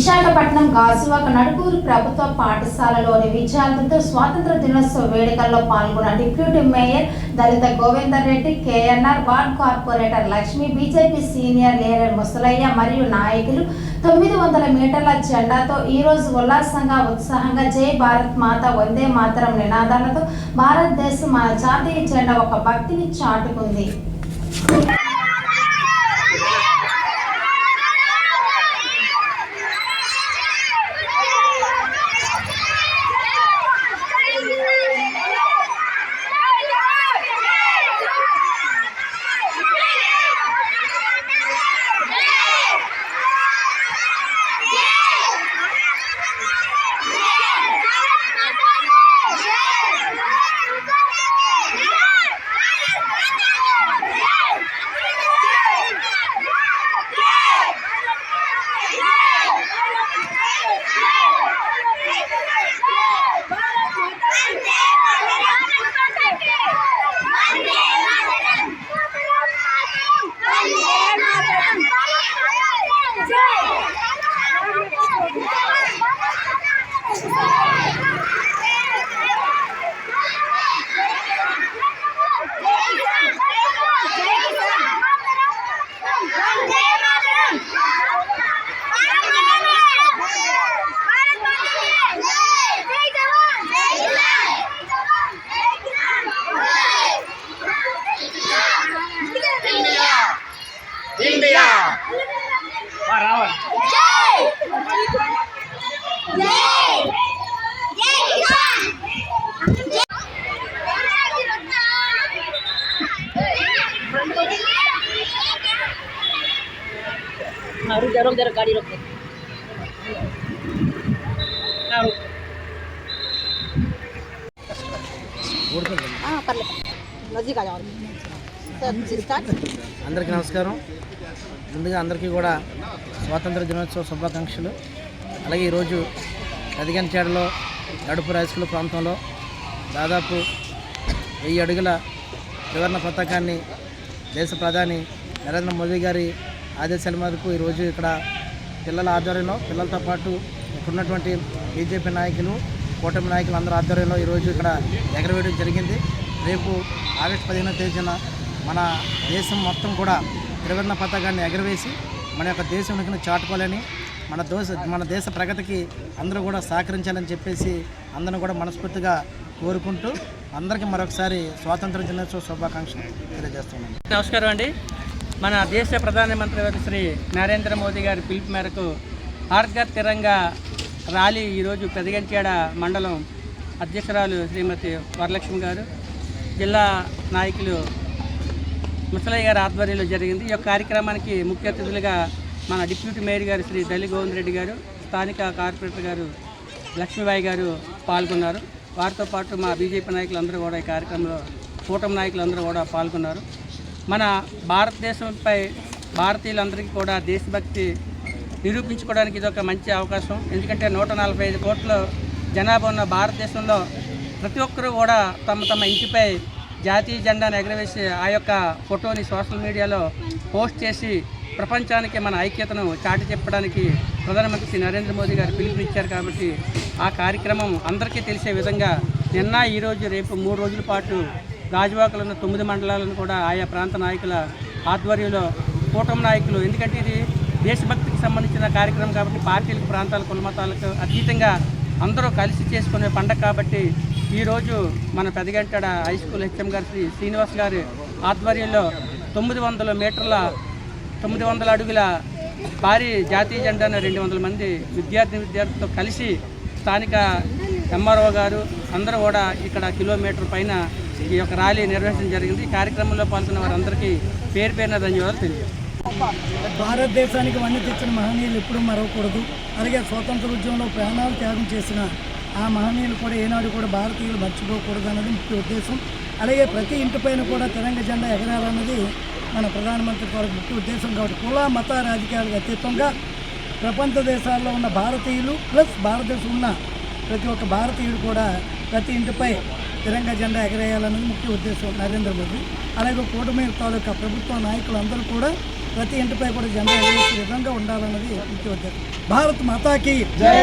విశాఖపట్నం గాజువాక నడుపూరు ప్రభుత్వ పాఠశాలలోని విద్యార్థులతో స్వాతంత్ర దినోత్సవ వేడుకల్లో పాల్గొన్న డిప్యూటీ మేయర్ దళిత Govindar Reddy KNR ward corporator Lakshmi BJP senior leader Musalayya మరియు నాయకులు తొమ్మిది వందల మీటర్ల జెండాతో ఈ రోజు ఉల్లాసంగా ఉత్సాహంగా జై భారత్ మాత వందే మాతరం నినాదాలతో భారతదేశం మన జాతీయ జెండా ఒక భక్తిని చాటుకుంది. রোক ধরো গাড়ি అందరికీ నమస్కారం. ముందుగా అందరికీ కూడా స్వాతంత్ర దినోత్సవ శుభాకాంక్షలు. అలాగే ఈరోజు కదిగంచేడలో నడుపు రాయస్కుల ప్రాంతంలో దాదాపు వెయ్యి అడుగుల త్రివర్ణ పతాకాన్ని దేశ ప్రధాని నరేంద్ర మోదీ గారి ఆదేశాల మేరకు ఈరోజు ఇక్కడ పిల్లల ఆధ్వర్యంలో పిల్లలతో పాటు ఇక్కడున్నటువంటి బీజేపీ నాయకులు కూటమి నాయకులు అందరి ఆధ్వర్యంలో ఈరోజు ఇక్కడ ఎగరవేయడం జరిగింది. రేపు ఆగస్టు పదిహేనో తేదీన మన దేశం మొత్తం కూడా త్రివర్ణ పతాకాన్ని ఎగరవేసి మన యొక్క దేశం ఉనికిని చాటుకోవాలని మన దోశ మన దేశ ప్రగతికి అందరూ కూడా సహకరించాలని చెప్పేసి అందరూ కూడా మనస్ఫూర్తిగా కోరుకుంటూ అందరికీ మరొకసారి స్వాతంత్ర దినోత్సవ శుభాకాంక్షలు తెలియజేస్తున్నాను. నమస్కారం అండి. మన దేశ ప్రధానమంత్రి వారి శ్రీ నరేంద్ర మోదీ గారి పిలుపు మేరకు హార్గర్ తిరంగా ర్యాలీ ఈరోజు పెదగంచేడ మండలం అధ్యక్షురాలు శ్రీమతి వరలక్ష్మి గారు జిల్లా నాయకులు ముసలయ్య గారి ఆధ్వర్యంలో జరిగింది. ఈ యొక్క కార్యక్రమానికి ముఖ్య అతిథులుగా మన డిప్యూటీ మేయర్ గారు శ్రీ దళి గోవింద్ రెడ్డి గారు స్థానిక కార్పొరేటర్ గారు లక్ష్మీబాయి గారు పాల్గొన్నారు. వారితో పాటు మా బీజేపీ నాయకులందరూ కూడా ఈ కార్యక్రమంలో కూటమి నాయకులందరూ కూడా పాల్గొన్నారు. మన భారతదేశంపై భారతీయులందరికీ కూడా దేశభక్తి నిరూపించుకోవడానికి ఇది ఒక మంచి అవకాశం. ఎందుకంటే నూట నలభై ఐదు కోట్ల జనాభా ఉన్న భారతదేశంలో ప్రతి ఒక్కరూ కూడా తమ తమ ఇంటిపై జాతీయ జెండాను ఎగరవేసి ఆ యొక్క ఫోటోని సోషల్ మీడియాలో పోస్ట్ చేసి ప్రపంచానికి మన ఐక్యతను చాటి చెప్పడానికి ప్రధానమంత్రి శ్రీ నరేంద్ర మోదీ గారు పిలుపునిచ్చారు కాబట్టి ఆ కార్యక్రమం అందరికీ తెలిసే విధంగా నిన్న ఈరోజు రేపు మూడు రోజుల పాటు గాజువాకలో ఉన్న తొమ్మిది మండలాలను కూడా ఆయా ప్రాంత నాయకుల ఆధ్వర్యంలో కూటమి నాయకులు. ఎందుకంటే ఇది దేశభక్తికి సంబంధించిన కార్యక్రమం కాబట్టి పార్టీలకు ప్రాంతాల కులమతాలకు అతీతంగా అందరూ కలిసి చేసుకునే పండగ కాబట్టి ఈరోజు మన పెదగంటాడ హై స్కూల్ హెచ్ఎం గారి శ్రీ శ్రీనివాస్ గారి ఆధ్వర్యంలో తొమ్మిది వందల మీటర్ల తొమ్మిది వందల అడుగుల భారీ జాతీయ జెండాను రెండు వందల మంది విద్యార్థి విద్యార్థులతో కలిసి స్థానిక ఎంఆర్ఓ గారు అందరూ కూడా ఇక్కడ కిలోమీటర్ పైన ఈ యొక్క ర్యాలీ నిర్వహించడం జరిగింది. ఈ కార్యక్రమంలో పాల్గొన్న వారందరికీ పేరు పేరున ధన్యవాదాలు తెలియజేస్తాను భారతదేశానికి వన్నీ తెచ్చిన మహనీయులు ఎప్పుడూ మరవకూడదు. అలాగే స్వాతంత్ర ఉద్యమంలో ప్రాణాలు త్యాగం చేసిన ఆ మహనీయులు కూడా ఏనాడు కూడా భారతీయులు మర్చిపోకూడదు అన్నది ముఖ్య ఉద్దేశం. అలాగే ప్రతి ఇంటిపైన కూడా తిరంగ జెండా ఎగరాలన్నది మన ప్రధానమంత్రి గారి ముఖ్య ఉద్దేశం కాబట్టి కుల మత రాజకీయాలకు అతీతంగా ప్రపంచ దేశాల్లో ఉన్న భారతీయులు ప్లస్ భారతదేశం ఉన్న ప్రతి ఒక్క భారతీయుడు కూడా ప్రతి ఇంటిపై తిరంగ జెండా ఎగరేయాలన్నది ముఖ్య ఉద్దేశం నరేంద్ర మోదీ. అలాగే కూటమి తాలూకా ప్రభుత్వ నాయకులు అందరూ కూడా ప్రతి ఇంటిపై కూడా జెండా ఎగరేసే విధంగా ఉండాలన్నది ముఖ్య ఉద్దేశం. భారత్ మాతాకి జై!